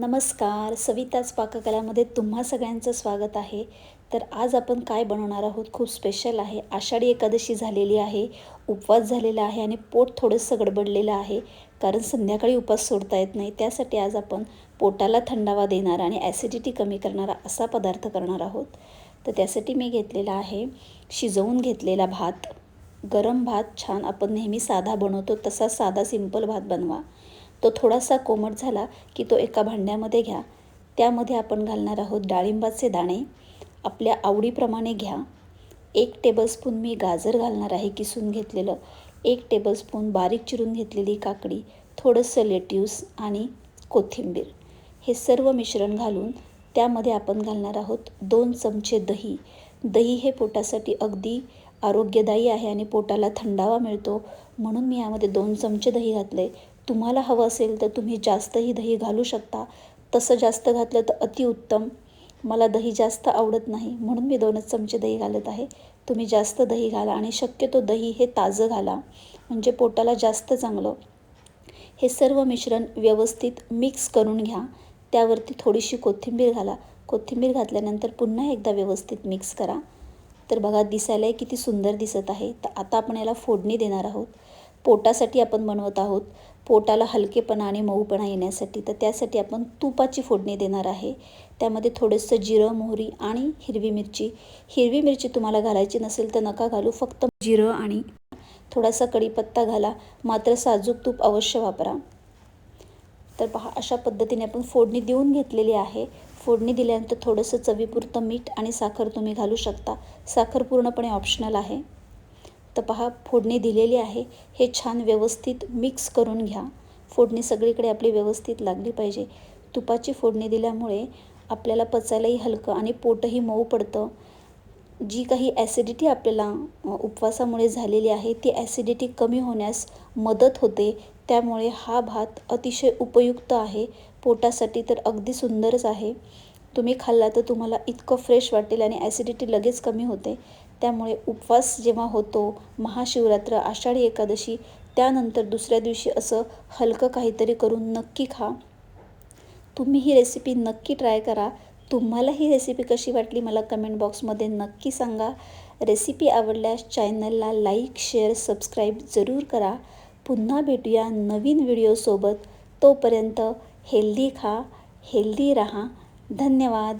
नमस्कार सविताच पाककलामध्ये तुम्हा सगळ्यांचं स्वागत आहे. तर आज आपण काय बनवणार आहोत? खूप स्पेशल आहे. आषाढी एकादशी झालेली आहे उपवास झालेला आहे आणि पोट थोडंसं गडबडलेलं आहे. कारण संध्याकाळी उपवास सोडता येत नाही. त्यासाठी आज आपण पोटाला थंडावा देणारा आणि ॲसिडिटी कमी करणारा असा पदार्थ करणार आहोत. तर त्यासाठी मी घेतलेला आहे शिजवून घेतलेला भात. गरम भात छान आपण नेहमी साधा बनवतो. तसा साधा सिंपल भात बनवा. तो थोडासा कोमट झाला की तो एका भांड्यामध्ये घ्या. त्यामध्ये आपण घालणार आहोत डाळिंबाचे दाणे. आपल्या आवडीप्रमाणे घ्या. एक टेबलस्पून मी गाजर घालणार आहे किसून घेतलेलं. एक टेबलस्पून बारीक चिरून घेतलेली काकडी थोडंसं लेट्यूस आणि कोथिंबीर. हे सर्व मिश्रण घालून त्यामध्ये आपण घालणार आहोत दोन चमचे दही. दही हे पोटासाठी अगदी आरोग्यदायी आहे आणि पोटाला थंडावा मिळतो. म्हणून मी यामध्ये दोन चमचे दही घातले. तुम्हाला हवं असेल तर तुम्ही जास्तही दही घालू शकता. तसं जास्त घातलं तर अतिउत्तम मला दही जास्त आवडत नाही म्हणून मी दोनच चमचे दही घालत आहे. तुम्ही जास्त दही घाला आणि शक्यतो दही हे ताजं घाला म्हणजे पोटाला जास्त चांगलं. हे सर्व मिश्रण व्यवस्थित मिक्स करून घ्या. त्यावरती थोडीशी कोथिंबीर घाला. कोथिंबीर घातल्यानंतर पुन्हा एकदा व्यवस्थित मिक्स करा. तर बघा दिसायलाही किती सुंदर दिसत आहे. तर आता आपण याला फोडणी देणार आहोत. पोटासाठी आपण बनवत आहोत. पोटाला हलकेपणा आणि मऊपणा येण्यासाठी. तर त्यासाठी आपण तुपाची फोडणी देणार आहे. त्यामध्ये थोडंसं जिरं मोहरी आणि हिरवी मिरची. हिरवी मिरची तुम्हाला घालायची नसेल तर नका घालू. फक्त जिरं आणि थोडासा कढीपत्ता घाला. मात्र साजूक तूप अवश्य वापरा. तर पहा अशा पद्धतीने आपण फोडणी देऊन घेतलेली आहे. फोडणी दिल्यानंतर थोडंसं चवीपुरतं मीठ आणि साखर तुम्ही घालू शकता. साखर पूर्णपणे ऑप्शनल आहे. तर पहा फोडणी दिलेली आहे. हे छान व्यवस्थित मिक्स करून घ्या. फोडणी सगळीकडे आपली व्यवस्थित लागली पाहिजे. तुपाची फोडणी दिल्यामुळे आपल्याला पचायलाही हलकं आणि पोटही मऊ पडतं. जी काही ॲसिडिटी आपल्याला उपवासामुळे झालेली आहे ती ॲसिडिटी कमी होण्यास मदत होते. त्यामुळे हा भात अतिशय उपयुक्त आहे. पोटासाठी तर अगदी सुंदरच आहे. तुम्ही खाल्ला तर तुम्हाला इतकं फ्रेश वाटेल आणि ॲसिडिटी लगेच कमी होते. त्यामुळे उपवास जेव्हा होतो महाशिवरात्र आषाढी एकादशी त्यानंतर दुसऱ्या दिवशी असं हलकं काहीतरी करून नक्की खा. तुम्ही ही रेसिपी नक्की ट्राय करा. तुम्हाला ही रेसिपी कशी वाटली मला कमेंट बॉक्समध्ये नक्की सांगा. रेसिपी आवडल्यास चॅनलला लाईक शेअर सबस्क्राईब जरूर करा. पुन्हा भेटूया नवीन व्हिडिओसोबत तोपर्यंत हेल्दी खा हेल्दी राहा. धन्यवाद.